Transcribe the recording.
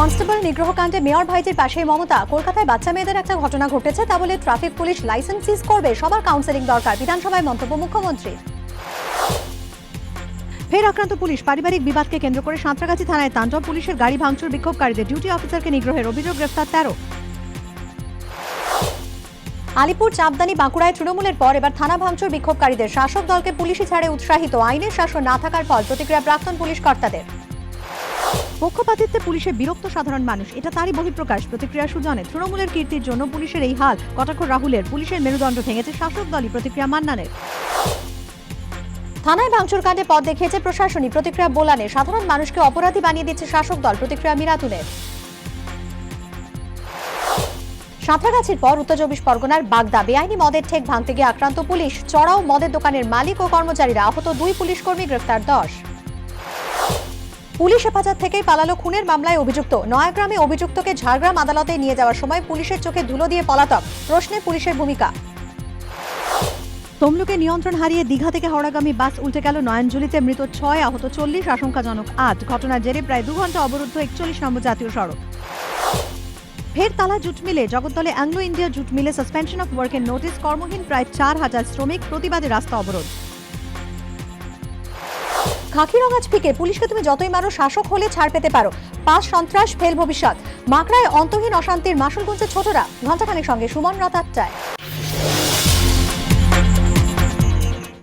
Constable নিগ্রহকাণ্ডে mayor ভাইজির পাশেই মমতা। কলকাতায় বাচ্চা মেয়েদের একটা ঘটনা ঘটেছে, তা বলে ট্রাফিক পুলিশ লাইসেন্স সিজ করবে, সবার কাউন্সেলিং দরকার, বিধানসভায় মন্তব্য মুখ্যমন্ত্রী ফের আক্রান্ত পুলিশ, পারিবারিক বিবাদকে কেন্দ্র করে সাঁতরাগাছি থানায় তাণ্ডব, পুলিশের গাড়ি ভাঙচুর বিক্ষোভকারীদের ডিউটি অফিসারকে নিগ্রহের অভিযোগ গ্রেফতার তেরো। আলিপুর চাপদানি বাঁকুড়ায় তৃণমূলের পর এবার থানা ভাঙচুর বিক্ষোভকারীদের, শাসক দলকে পুলিশি ছাড়ে উৎসাহিত, আইনের শাসন না থাকার ফল, প্রতিক্রিয়া প্রাক্তন পুলিশ কর্তাদের। পক্ষপাতিত্বে পুলিশের বিরক্ত সাধারণ মানুষ। এটা তারই বহিঃপ্রকাশ। প্রতিক্রিয়া সুজনে তৃণমূলের কীর্তির জন্য পুলিশের এই হাল। কটাক্ষ রাহুলের। পুলিশের মেরুদণ্ড ভেঙেছে শাসক দলই। প্রতিক্রিয়া মান্নানের। থানায় ভাঙচুর কাণ্ডে পথ দেখিয়েছে প্রশাসনী প্রতিক্রিয়া বোলানে সাধারণ মানুষকে অপরাধী বানিয়ে দিচ্ছে শাসক দল। প্রতিক্রিয়া মিরাতুনের সাঁতরাগাছির পর উত্তর চব্বিশ পরগনার বাগদা বেআইনি মদের ঠেক ভাঙতে গিয়ে আক্রান্ত পুলিশ। চড়াও মদের দোকানের মালিক ও কর্মচারীরা আহত দুই পুলিশ কর্মী গ্রেফতার দশ। পুলিশ হেফাজত থেকেই পালালো খুনের মামলায় অভিযুক্ত। নয়াগ্রামে অভিযুক্তকে ঝাড়গ্রাম আদালতে নিয়ে যাওয়ার সময় পুলিশের চোখে ধুলো দিয়ে পলাতক। প্রশ্নে পুলিশের ভূমিকা। তমলুকে নিয়ন্ত্রণ হারিয়ে দীঘা থেকে হাওড়াগামী বাস উল্টে গেল নয়নজুলিতে। মৃত ছয় আহত চল্লিশ আশঙ্কাজনক আজ ঘটনার জেরে প্রায় দু ঘণ্টা অবরুদ্ধ একচল্লিশ নম্বর জাতীয় সড়ক। ফের তালা জুট মিলে। জগদ্দলে অ্যাংলো ইন্ডিয়া জুট মিলে সাসপেনশন অফ ওয়ার্কের নোটিশ কর্মহীন প্রায় চার হাজার শ্রমিক প্রতিবাদে রাস্তা অবরোধ। খাকি থেকে পুলিশকে তুমি যতই মারো, শাসক হলে ছাড় পেতে পারো। পাঁচ সন্ত্রাস, ফেল ভবিষ্যৎ। মাকড়ায় অন্তহীন অশান্তির মাসুল গুঞ্জে ছোটরা। ঘণ্টাখানের সঙ্গে সুমন রাত আটটায়।